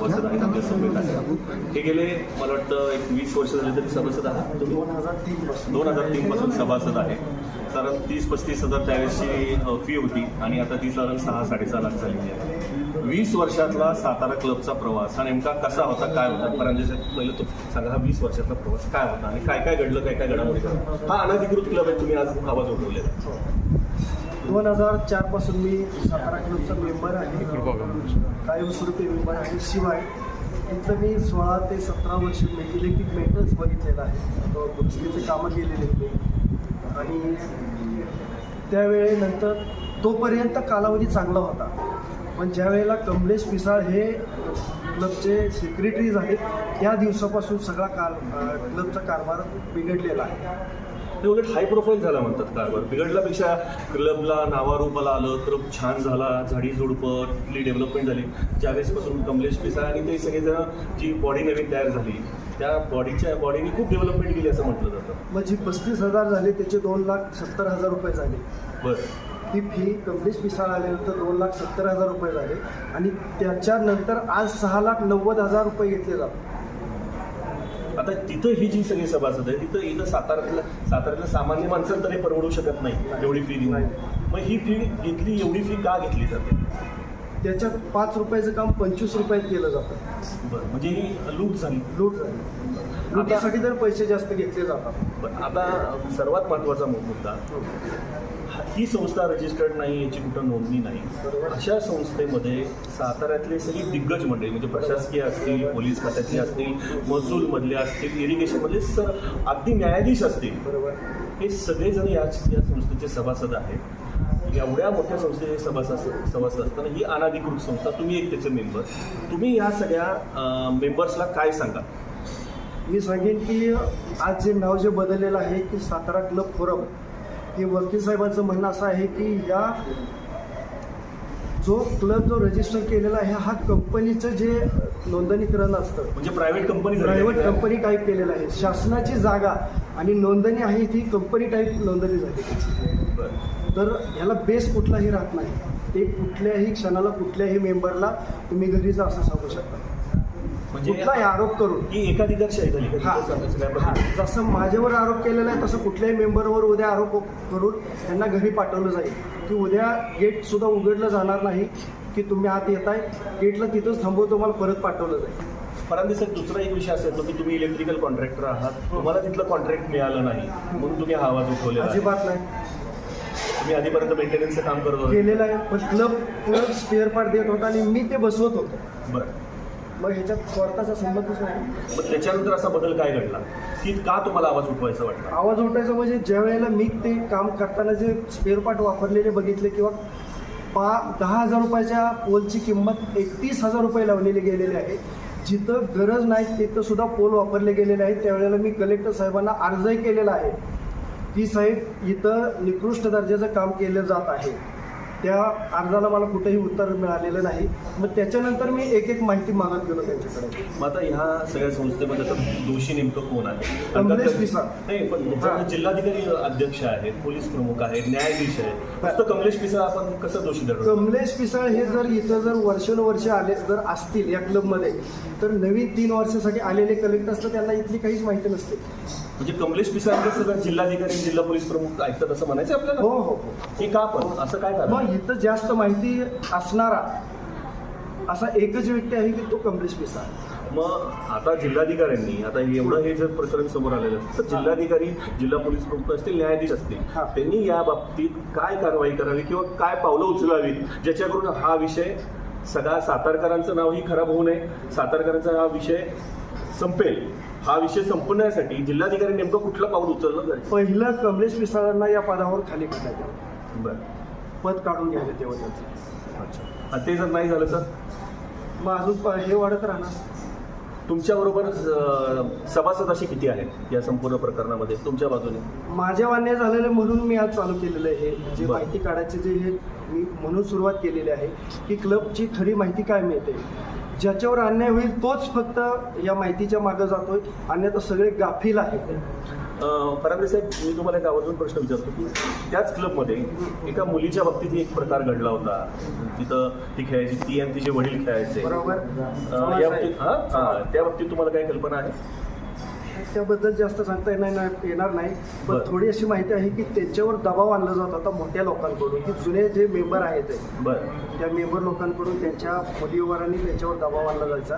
सभासद आहेत आमच्या सभेत हे गेले मला वाटतं एक वीस वर्ष झाले तरी सभासद आहात. तुम्ही दोन हजार तीन पासून. दोन हजार तीन पासून सभासद आहे. कारण तीस पस्तीस हजार त्यावेळेसची फी होती आणि आता ती साधारण सहा साडेसहा लाख झालेली आहे. वीस वर्षातला सातारा क्लबचा प्रवास हा नेमका कसा होता काय होता? परांजय साहेब पहिलं तो सांगा हा वीस वर्षातला प्रवास काय होता आणि काय काय घडलं काय काय घडामोडी? हा अनधिकृत क्लब आहे तुम्ही आज आवाज उठवलेला. दोन हजार चारपासून मी सातारा क्लबचा मेंबर आहे. कायमस्वरूपी मेंबर आहे. शिवाय इथं मी सोळा ते सतरा वर्ष इलेक्ट्रिक मेंटेनन्स बघितलेला आहे. दुसरीचे कामं केलेले होते. आणि त्यावेळेनंतर तोपर्यंत कालावधी चांगला होता. पण ज्यावेळेला कमलेश पिसाळ हे क्लबचे सेक्रेटरी झाले त्या दिवसापासून सगळा काल क्लबचा कारभार बिघडलेला आहे. ते उलट हाय प्रोफाईल झाला म्हणतात कारभार. बिघडल्यापेक्षा क्लबला नावारूपाला आलं तर छान झाला झाडी झुडपं तिथली डेव्हलपमेंट झाली. ज्यावेळेसपासून कमलेश पिसाळ आणि ते सगळेजण जी बॉडी नवीन तयार झाली त्या बॉडीच्या बॉडीने खूप डेव्हलपमेंट केली असं म्हटलं जातं. मग जी पस्तीस हजार झाले त्याचे दोन लाख सत्तर हजार रुपये झाले. बरं. ती फी कमलेश पिसाळ आल्यानंतर दोन लाख सत्तर हजार रुपये झाले. आणि त्याच्यानंतर आज सहा लाख नव्वद हजार रुपये घेतले जातात. आता तिथं ही जी सगळी सभासद आहे तिथं इथं साताऱ्यातल्या साताऱ्यातल्या सामान्य माणसांना तरी परवडू शकत नाही एवढी फी देऊन. नाही. मग ही फी घेतली एवढी फी का घेतली जाते त्याच्यात पाच रुपयाचं काम पंचवीस रुपयात केलं जातं. बरं म्हणजे ही लूट झाली. लूट झाली. लुटीसाठी तर पैसे जास्त घेतले जातात. आता सर्वात महत्त्वाचा मुद्दा ही संस्था रजिस्टर्ड नाही याची कुठं नोंदणी नाही. अशा संस्थेमध्ये साताऱ्यातले सगळी दिग्गज मंडळी म्हणजे प्रशासकीय असतील पोलीस खात्यातले असतील महसूलमधले असतील इरिगेशनमधले सर अगदी न्यायाधीश असतील बरोबर हे सगळेजण या या संस्थेचे सभासद आहेत. एवढ्या मोठ्या संस्थेचे सभासद सभासद असताना ही अनाधिकृत संस्था तुम्ही एक त्याचे मेंबर तुम्ही या सगळ्या मेंबर्सला काय सांगा मी सांगेन की आज जे नाव जे बदललेलं आहे की सातारा क्लब फोरम हे वकील साहेबांचं म्हणणं असं आहे की या जो क्लब जो रजिस्टर केलेला आहे हा कंपनीचं जे नोंदणीकरण असतं म्हणजे private company private company type केलेलं आहे. शासनाची जागा आणि नोंदणी आहे ती कंपनी टाईप नोंदणी झाली. तर ह्याला बेस कुठलाही राहत नाही. ते कुठल्याही क्षणाला कुठल्याही मेंबरला तुम्ही घरी जा असं सांगू शकता. कुठलाही आरोप करून. ही एकाधिकारशाही झाली का? हा. तिथं सांगा सगळ्या हा, पद्धतीने. जसं माझ्यावर आरोप केलेला आहे तसं कुठल्याही मेंबरवर उद्या आरोप करून त्यांना घरी पाठवलं जाईल. की उद्या गेट सुद्धा उघडलं जाणार नाही की तुम्ही आत येताय गेटला तिथंच थांबवतो तुम्हाला परत पाठवलं जाईल. परांदे सर दुसरा एक विषय असेल तो की तुम्ही इलेक्ट्रिकल कॉन्ट्रॅक्टर आहात. तुम्हाला तिथलं कॉन्ट्रॅक्ट मिळालं नाही. म्हणून तुम्ही हा आवाज उठवलेला आहे. अजिबात नाही. तुम्ही आधीपर्यंत मेंटेनन्सचं काम करत होता. केलेलं आहे पण क्लब क्लब स्पेअर पार्ट देत होता आणि मी ते बसवत होतो. बरं. मग ह्याच्यात स्वार्थाचा संबंधच नाही मग त्याच्यानंतर असा बदल काय घडला? की का तुम्हाला आवाज उठवायचा वाटला? आवाज उठायचा म्हणजे ज्या वेळेला मी ते काम करताना जे स्पेअर पार्ट वापरलेले बघितले किंवा पा दहा हजार रुपयाच्या पोलची किंमत एकतीस हजार रुपये लावलेली गेलेली आहे. जिथं गरज नाही तिथं सुद्धा पोल वापरले गेलेले आहेत. त्यावेळेला मी कलेक्टर साहेबांना अर्जही केलेला आहे. की साहेब इथं निकृष्ट दर्जाचं काम केलं जात आहे. त्या अर्जाला मला कुठेही उत्तर मिळालेलं नाही. मग त्याच्यानंतर मी एक एक माहिती मागत गेलो त्यांच्याकडे. मग आता ह्या सगळ्या संस्थेमध्ये आता दोषी नेमकं कोण आहे? कमलेश पिसाळ. नाही पण जिल्हाधिकारी अध्यक्ष आहेत पोलीस प्रमुख आहेत न्यायाधीश आहेत नुसतं कमलेश पिसाळ आपण कसं दोषी धरतो कमलेश पिसाळ हे जर इथं जर वर्षानुवर्ष आले जर असतील या क्लबमध्ये तर नवीन तीन वर्षासाठी आलेले कलेक्टर असतात त्यांना इथली काहीच माहिती नसते. म्हणजे कमलेश पिसाळचं सगळं जिल्हाधिकारी जिल्हा पोलीस प्रमुख ऐकतात असं म्हणायचं आपल्याला? हो हो हो. हे का पण? असं काय कारण? मग इथं जास्त माहिती असणारा असा एकच व्यक्ती आहे की तो कमलेश पिसाळ मग आता जिल्हाधिकाऱ्यांनी आता एवढं हे जर प्रकरण समोर आलेलं असतं तर जिल्हाधिकारी जिल्हा पोलीस प्रमुख असतील न्यायाधीश असतील हा. त्यांनी या बाबतीत काय कारवाई करावी किंवा काय पावलं उचलावी ज्याच्याकरून हा विषय सगळा सातारकरांचं नावही खराब होऊ नये सातारकरांचा हा विषय संपेल. हा विषय संपण्यासाठी जिल्हाधिकारी नेमकं कुठलं पाऊल उचललं जाईल पहिलं कमलेश पिसाळांना या पदावर खाली काढायचं बरं. पद काढून घ्यायचं तेव्हा त्यांचं. अच्छा. आणि ते जर नाही झालं तर? मग अजून हे वाढत राहणार. तुमच्याबरोबर सभासद असे किती आहेत या संपूर्ण प्रकरणामध्ये? तुमच्या बाजूने? माझ्या मान्य झालेलं म्हणून मी आज चालू केलेलं आहे. हे जे. माहिती काढायचे जे हे मी म्हणून सुरुवात केलेली आहे की क्लबची खरी माहिती काय मिळते? ज्याच्यावर अन्याय होईल तोच फक्त या माहितीच्या मागं जातोय. अन्यथा सगळे गाफील आहेत. फरांदे साहेब मी तुम्हाला एक आवर्जून प्रश्न विचारतो की त्याच क्लबमध्ये एका मुलीच्या बाबतीत एक प्रकार घडला होता. तिथं ती खेळायची ती आणि तिचे वडील खेळायचे. बरोबर. या बाबतीत हा? हा, त्या बाबतीत तुम्हाला काय कल्पना आहे? त्याबद्दल जास्त सांगता येणार नाही येणार नाही. पण बरं. थोडी अशी माहिती आहे की त्यांच्यावर दबाव आणला जात होता मोठ्या लोकांकडून. की जुने जे मेंबर आहेत बरं. त्या मेंबर लोकांकडून त्यांच्या मुलीवरांनी त्यांच्यावर दबाव आणला जायचा.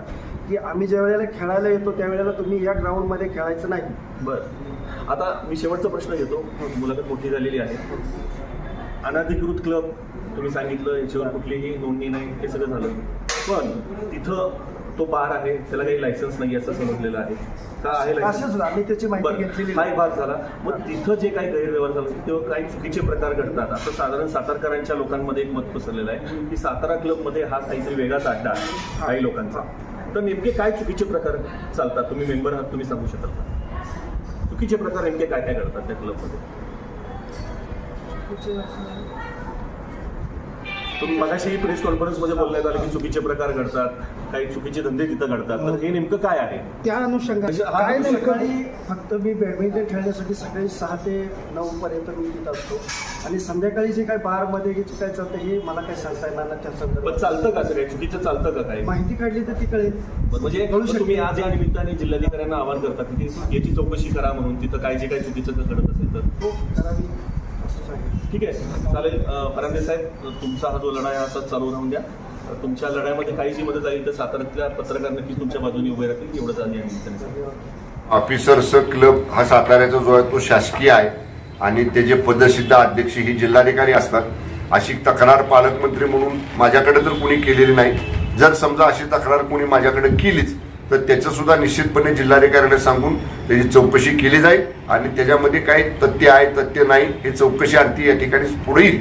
की आम्ही ज्या वेळेला खेळायला येतो त्यावेळेला तुम्ही या ग्राउंडमध्ये खेळायचं नाही. बरं. आता मी शेवटचा प्रश्न घेतो. मुलाखत मोठी झालेली आहे. अनधिकृत क्लब तुम्ही सांगितलं याच्यावर कुठलीही नोंदणी नाही हे सगळं झालं. पण तिथं तो बार आहे त्याला काही लायसन्स नाही असं समजलेलं आहे. असंच आम्ही त्याची माहिती घेतलेली एक भाग झाला. मग तिथं जे काही गैरव्यवहार झाला तेव्हा काही चुकीचे प्रकार घडतात. असं साधारण सातारकरांच्या लोकांमध्ये एक मत पसरलेलं आहे की सातारा क्लबमध्ये हा काहीतरी वेगळाच अड्डा आहे काही लोकांचा. तर नेमके काय चुकीचे प्रकार चालतात? तुम्ही मेंबर आहात तुम्ही सांगू शकाल का? चुकीचे प्रकार नेमके काय काय घडतात त्या क्लबमध्ये? तुम्ही मगाशी प्रेस कॉन्फरन्समध्ये बोलण्यात आलं की चुकीचे प्रकार घडतात काही चुकीचे धंदे तिथं घडतात. तर हे नेमकं काय आहे? त्या अनुषंगाने. म्हणजे हा काय नाही सकाळी फक्त मी बॅडमिंटन खेळण्यासाठी सकाळी सहा ते नऊ पर्यंत मी तिथं असतो. आणि संध्याकाळी जे काय बारमध्ये जे काय चालतं हे मला काही सांगता येणार नाही त्या पण संदर्भात चालतं का काही चुकीचं चालतं का काय माहिती काढली तर ती कळेल. म्हणजे कळू शकते. तुम्ही आज या निमित्ताने जिल्हाधिकाऱ्यांना आवाहन करता की ती याची चौकशी करा म्हणून तिथं काय जे काही चुकीचं घडत असेल तर. हो करावी ठीक आहे. चालेल अं, फरांदे साहेब तुमचा हा जो लढाई हा असाच चालू राहून द्या. तुमच्या लढाईमध्ये काही जी मदत आली तर साताऱ्यातल्या पत्रकार नक्कीच तुमच्या बाजूने उभे राहतील एवढंच आज आहे ऑफिसर्स क्लब हा साताऱ्याचा जो आहे तो शासकीय आहे. आणि त्याचे पदसिद्ध अध्यक्ष ही जिल्हाधिकारी असतात. अशी तक्रार पालकमंत्री म्हणून माझ्याकडे तर कुणी केलेली नाही. जर समजा अशी तक्रार कुणी माझ्याकडे केलीच तर त्याचं सुद्धा निश्चितपणे जिल्हाधिकाऱ्याने सांगून त्याची चौकशी केली जाईल आणि त्याच्यामध्ये काही तथ्य आहे तथ्य नाही हे चौकशी आणती या ठिकाणी पुढे येईल.